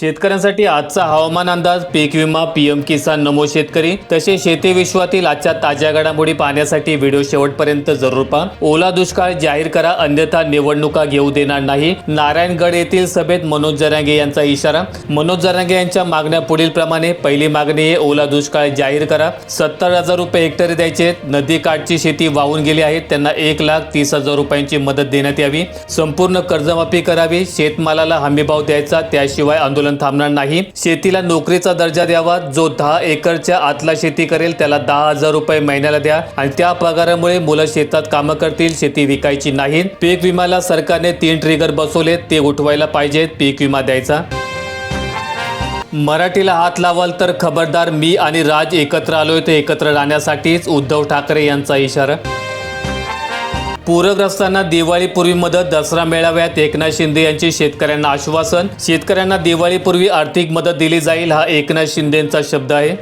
शेतकऱ्यांसाठी आजचा हवामान अंदाज पीक विमा पीएम किसान नमो शेतकरी तसे शेती विश्वातील आजच्या ताज्या घडामोडी पाहण्यासाठी व्हिडिओ शेवटपर्यंत जरूर पहा. ओला दुष्काळ जाहीर करा अन्यथा निवडणुका घेऊ देणार नाही. नारायणगड येथील सभेत मनोज जरांगे यांचा इशारा. मनोज जरांगे यांच्या मागण्या पुढील प्रमाणे पहिली मागणी आहे ओला दुष्काळ जाहीर करा. सत्तर हजार रुपये हेक्टरी द्यायचे नदी काठची शेती वाहून गेली आहे. त्यांना एक लाख तीस हजार रुपयांची मदत देण्यात यावी. संपूर्ण कर्जमाफी करावी. शेतमालाला हमीभाव द्यायचा. त्याशिवाय आंदोलन थांबणार नाही. शेतीला नोकरीचा दर्जा द्यावा जो दहा एकरच्या आतला शेती करेल त्याला दहा हजार रुपये महिन्याला द्या. आणि त्या पगारामुळे मुलं शेतात कामं करतील शेती विकायची नाही. पीक विम्याला सरकारने तीन ट्रिगर बसवले ते उठवायला पाहिजेत पीक विमा द्यायचा. मराठीला हात लावाल तर खबरदार मी आणि राज एकत्र आलोय ते एकत्र राहण्यासाठीच उद्धव ठाकरे यांचा इशारा. पूरग्रस्तांना दिवाळीपूर्वी मदत दसरा मेळाव्यात एकनाथ शिंदे यांचे शेतकऱ्यांना आश्वासन. शेतकऱ्यांना दिवाळीपूर्वी आर्थिक मदत दिली जाईल हा एकनाथ शिंदेचा शब्द आहे.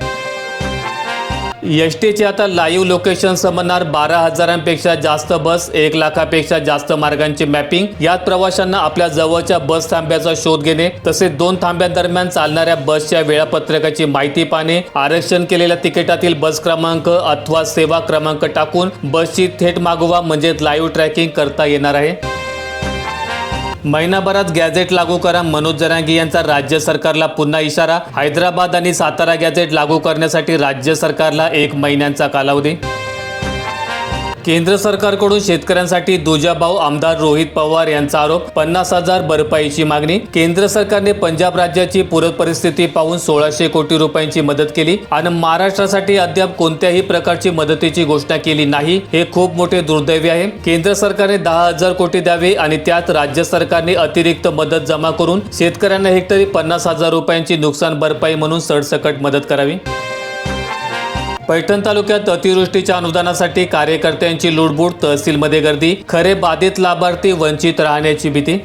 एस टीचे आता लाईव्ह लोकेशन समजणार बारा हजारांपेक्षा जास्त बस एक लाखापेक्षा जास्त मार्गांची मॅपिंग यात प्रवाशांना आपल्या जवळच्या बस थांब्याचा शोध घेणे तसेच दोन थांब्यांदरम्यान चालणाऱ्या बसच्या वेळापत्रकाची माहिती पाहणे आरक्षण केलेल्या तिकिटातील बस क्रमांक अथवा सेवा क्रमांक टाकून बसची थेट मागोवा म्हणजेच लाईव्ह ट्रॅकिंग करता येणार आहे. महिनाभरात गॅझेट लागू करा. मनोज जरांगी यांचा राज्य सरकारला पुन्हा इशारा. हैदराबाद आणि सातारा गॅझेट लागू करण्यासाठी राज्य सरकारला एक महिन्यांचा कालावधी. केंद्र सरकारकडून शेतकऱ्यांसाठी दुजाभाऊ आमदार रोहित पवार यांचा आरोप पन्नास हजार भरपाईची मागणी. केंद्र सरकारने पंजाब राज्याची पूर परिस्थिती पाहून सोळाशे कोटी रुपयांची मदत केली आणि महाराष्ट्रासाठी अद्याप कोणत्याही प्रकारची मदतीची घोषणा केली नाही हे खूप मोठे दुर्दैवी आहे. केंद्र सरकारने दहा हजार कोटी द्यावे आणि त्यात राज्य सरकारने अतिरिक्त मदत जमा करून शेतकऱ्यांना हेक्टरी पन्नास हजार रुपयांची नुकसान भरपाई म्हणून सरसकट मदत करावी. पैठण तालुक्यात अतिवृष्टीच्या अनुदानासाठी कार्यकर्त्यांची लुडबुड तहसीलमध्ये गर्दी खरे बाधित लाभार्थी वंचित राहण्याची भीती.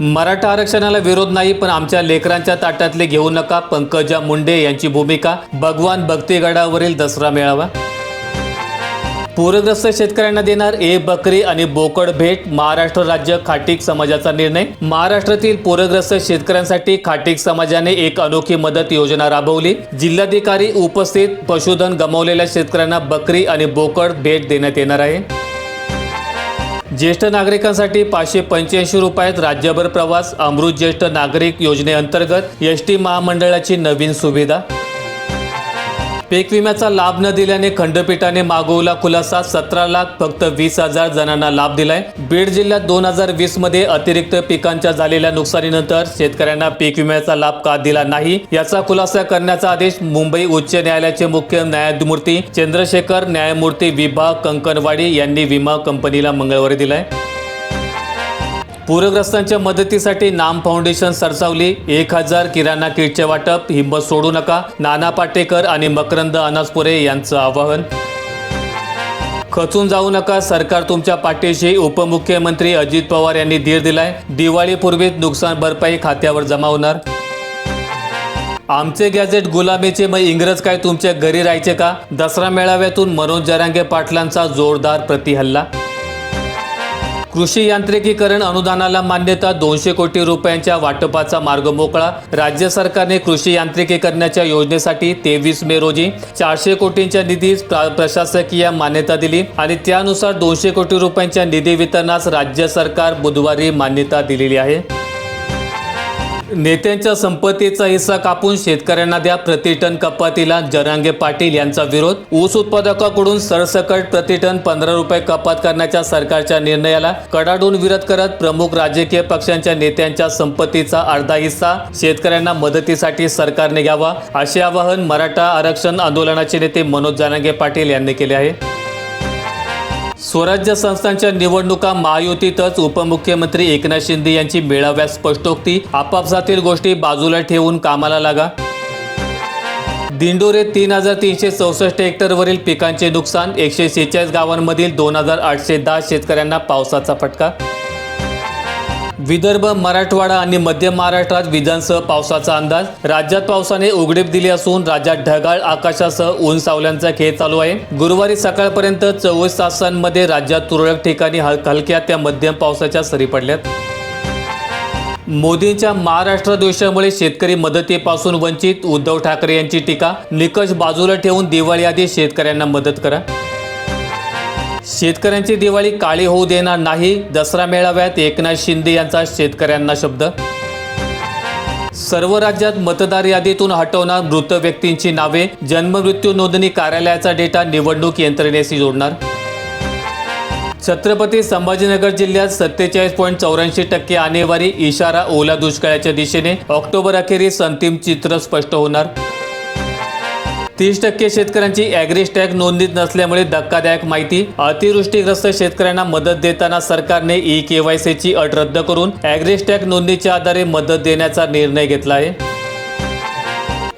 मराठा आरक्षणाला विरोध नाही पण आमच्या लेकरांच्या ताटातले घेऊ नका पंकजा मुंडे यांची भूमिका भगवान भक्तीगडावरील दसरा मेळावा. पूरग्रस्त शेतकऱ्यांना देणार ए बकरी आणि बोकड भेट महाराष्ट्र राज्य खाटीक समाजाचा निर्णय. महाराष्ट्रातील पूरग्रस्त शेतकऱ्यांसाठी खाटीक समाजाने एक अनोखी मदत योजना राबवली. जिल्हाधिकारी उपस्थित पशुधन गमावलेल्या शेतकऱ्यांना बकरी आणि बोकड भेट देण्यात येणार आहे. ज्येष्ठ नागरिकांसाठी पाचशे पंच्याऐंशी रुपयात राज्यभर प्रवास अमृत ज्येष्ठ नागरिक योजनेअंतर्गत एस टी महामंडळाची नवीन सुविधा. पीक विम्याचा लाभ न दिल्याने खंडपीठाने मागवला खुलासा. सतरा लाख फक्त वीस हजार जणांना लाभ दिलाय. बीड जिल्ह्यात दोन हजार वीसमध्ये अतिरिक्त पिकांच्या झालेल्या नुकसानीनंतर शेतकऱ्यांना पीक विम्याचा लाभ का दिला नाही? याचा खुलासा करण्याचा आदेश मुंबई उच्च न्यायालयाचे मुख्य न्यायमूर्ती चंद्रशेखर न्यायमूर्ती विभाग कंकणवाडी यांनी विमा कंपनीला मंगळवारी दिलाय. पूरग्रस्तांच्या मदतीसाठी नाम फाउंडेशन सरसावली. एक हजार किराणा किटचे वाटप हिंमत सोडू नका. नाना पाटेकर आणि मकरंद अनासपुरे यांचं आवाहन. खचून जाऊ नका सरकार तुमच्या पाठीशी. उपमुख्यमंत्री अजित पवार यांनी धीर दिलाय. दिवाळीपूर्वीच नुकसान भरपाई खात्यावर जमा होणार. आमचे गॅजेट गुलामीचे मग इंग्रज काय तुमच्या घरी राहायचे का? दसरा मेळाव्यातून मनोज जरांगे पाटलांचा जोरदार प्रतिहल्ला. कृषी यांत्रिकीकरण अनुदानाला मान्यता दोनशे कोटी रुपयांच्या वाटपाचा मार्ग मोकळा. राज्य सरकारने कृषी यांत्रिकीकरणाच्या योजनेसाठी तेवीस मे रोजी चारशे कोटींच्या निधीस प्रा- प्रशासकीय मान्यता दिली आणि त्यानुसार दोनशे कोटी रुपयांच्या निधी वितरणास राज्य सरकार बुधवारी मान्यता दिलेली आहे. नेत्यांच्या संपत्तीचा हिस्सा कापून शेतकऱ्यांना द्या. प्रतिटन कपातीला जरांगे पाटील यांचा विरोध. ऊस उत्पादकाकडून सरसकट प्रतिटन पंधरा रुपये कपात करण्याच्या सरकारच्या निर्णयाला कडाडून विरोध करत प्रमुख राजकीय पक्षांच्या नेत्यांच्या संपत्तीचा अर्धा हिस्सा शेतकऱ्यांना मदतीसाठी सरकारने घ्यावा. असे आवाहन मराठा आरक्षण आंदोलनाचे नेते मनोज जरांगे पाटील यांनी केले आहे. स्वराज्य संस्थांच्या निवडणुका महायुतीतच उपमुख्यमंत्री एकनाथ शिंदे यांची मेळाव्यात स्पष्टोक्ती. आपापसातील गोष्टी बाजूला ठेवून कामाला लागा. दिंडोरे तीन हजार तीनशे चौसष्ट हेक्टरवरील पिकांचे नुकसान एकशे शेहेचाळीस गावांमधील दोन हजार आठशे दहा शेतकऱ्यांना पावसाचा फटका. विदर्भ मराठवाडा आणि मध्य महाराष्ट्रात विजांसह पावसाचा अंदाज. राज्यात पावसाने उघडीप दिली असून राज्यात ढगाळ आकाशासह ऊन सावल्यांचा खेळ चालू आहे. गुरुवारी सकाळपर्यंत चोवीस तासांमध्ये राज्यात तुरळक ठिकाणी हलक्या त्या मध्यम पावसाच्या सरी पडल्यात. मोदींच्या महाराष्ट्र द्वेषामुळे शेतकरी मदतीपासून वंचित. उद्धव ठाकरे यांची टीका निकष बाजूला ठेवून दिवाळी आधी शेतकऱ्यांना मदत करा. शेतकऱ्यांची दिवाळी काळी होऊ देणार नाही. दसरा मेळाव्यात एकनाथ शिंदे यांचा शेतकऱ्यांना शब्द. सर्व राज्यात मतदार यादीतून हटवणार मृत व्यक्तींची नावे. जन्ममृत्यू नोंदणी कार्यालयाचा डेटा निवडणूक यंत्रणेशी जोडणार. छत्रपती संभाजीनगर जिल्ह्यात सत्तेचाळीस पॉईंट चौऱ्याऐंशी टक्के आणेवारी इशारा ओला दुष्काळाच्या दिशेने. ऑक्टोबर अखेरीस अंतिम चित्र स्पष्ट होणार. तीस टक्के शेतकऱ्यांची ॲग्रिस्टॅग नोंदणीत नसल्यामुळे धक्कादायक माहिती. अतिवृष्टीग्रस्त शेतकऱ्यांना मदत देताना सरकारने ई केवायसीची अट रद्द करून ॲग्रिस्टॅग नोंदणीच्या आधारे मदत देण्याचा निर्णय घेतला आहे.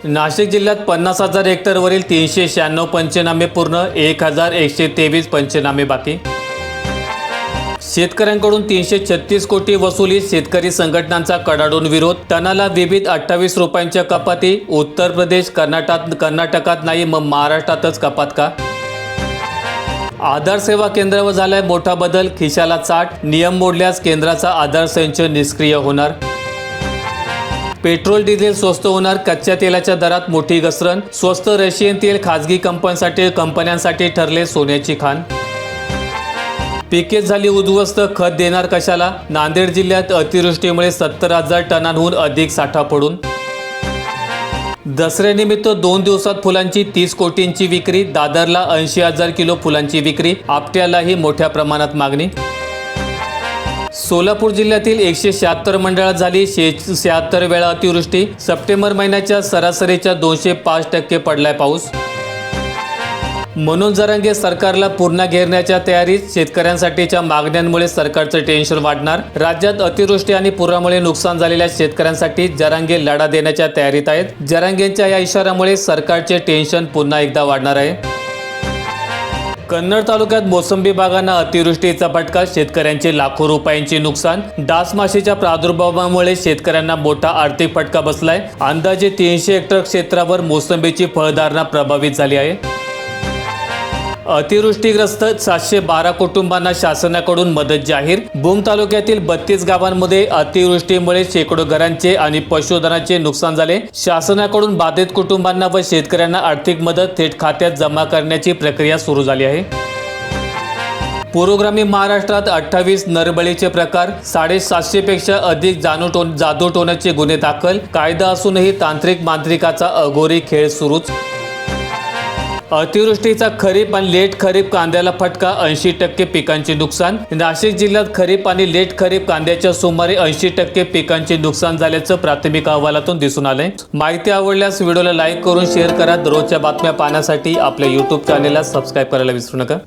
नाशिक जिल्ह्यात पन्नास हजार हेक्टरवरील तीनशे शहाण्णव पंचनामे पूर्ण एक हजार एकशे तेवीस पंचनामे बाकी. शेतकऱ्यांकडून तीनशे छत्तीस कोटी वसुली शेतकरी संघटनांचा कडाडून विरोध टनाला विविध अठ्ठावीस रुपयांच्या कपाती उत्तर प्रदेश कर्नाटकात कर्नाटकात नाही मग महाराष्ट्रातच कपात का? आधार सेवा केंद्रावर झालाय मोठा बदल खिशाला चाट नियम मोडल्यास केंद्राचा आधार संच निष्क्रिय होणार. पेट्रोल डिझेल स्वस्त होणार कच्च्या तेलाच्या दरात मोठी घसरण स्वस्त रशियन तेल खाजगी कंपन्यांसाठी कंपन्यांसाठी ठरले सोन्याची खाण. पिकेच झाली उद्ध्वस्त खत देणार कशाला? नांदेड जिल्ह्यात अतिवृष्टीमुळे सत्तर हजार टनांहून अधिक साठा पडून. दसऱ्यानिमित्त दोन दिवसात फुलांची तीस कोटींची विक्री दादरला ऐंशी हजार किलो फुलांची विक्री आपट्यालाही मोठ्या प्रमाणात मागणी. सोलापूर जिल्ह्यातील एकशे शहात्तर मंडळात झाली शे शहात्तर वेळा अतिवृष्टी. सप्टेंबर महिन्याच्या सरासरीच्या दोनशे पाच टक्के पडलाय पाऊस. मनोज जरांगे सरकारला पूर्ण घेरण्याच्या तयारीत शेतकऱ्यांसाठीच्या मागण्यांमुळे सरकारचं टेन्शन वाढणार. राज्यात अतिवृष्टी आणि पुरामुळे नुकसान झालेल्या शेतकऱ्यांसाठी जरांगे लढा देण्याच्या तयारीत आहेत. जरांगेंच्या या इशाऱ्यामुळे सरकारचे टेन्शन पुन्हा एकदा वाढणार आहे. कन्नड तालुक्यात मोसंबी बागांना अतिवृष्टीचा फटका शेतकऱ्यांचे लाखो रुपयांचे नुकसान. डास माशीच्या प्रादुर्भावामुळे शेतकऱ्यांना मोठा आर्थिक फटका बसलाय. अंदाजे तीनशे हेक्टर क्षेत्रावर मोसंबीची फळधारणा प्रभावित झाली आहे. अतिवृष्टीग्रस्त सातशे बारा कुटुंबांना शासनाकडून मदत जाहीर. भूम तालुक्यातील बत्तीस गावांमध्ये अतिवृष्टीमुळे शेकडो घरांचे आणि पशुधनाचे नुकसान झाले. शासनाकडून बाधित कुटुंबांना व शेतकऱ्यांना आर्थिक मदत थेट खात्यात जमा करण्याची प्रक्रिया सुरू झाली आहे. पूर्वग्रामी महाराष्ट्रात अठ्ठावीस नरबळीचे प्रकार साडेसातशे पेक्षा अधिक जानू जादू टोण्याचे गुन्हे दाखल कायदा असूनही तांत्रिक मांत्रिकाचा अघोरी खेळ सुरूच. अतिवृष्टीचा खरीप आणि लेट खरीप कांद्याला फटका ऐंशी टक्के पिकांचे नुकसान. नाशिक जिल्ह्यात खरीप आणि लेट खरीप कांद्याच्या सुमारे ऐंशी टक्के पिकांचे नुकसान झाल्याचं प्राथमिक अहवालातून दिसून आलंय. माहिती आवडल्यास व्हिडिओला लाईक करून शेअर करा. दररोजच्या बातम्या पाहण्यासाठी आपल्या युट्यूब चॅनेलला सबस्क्राईब करायला विसरू नका.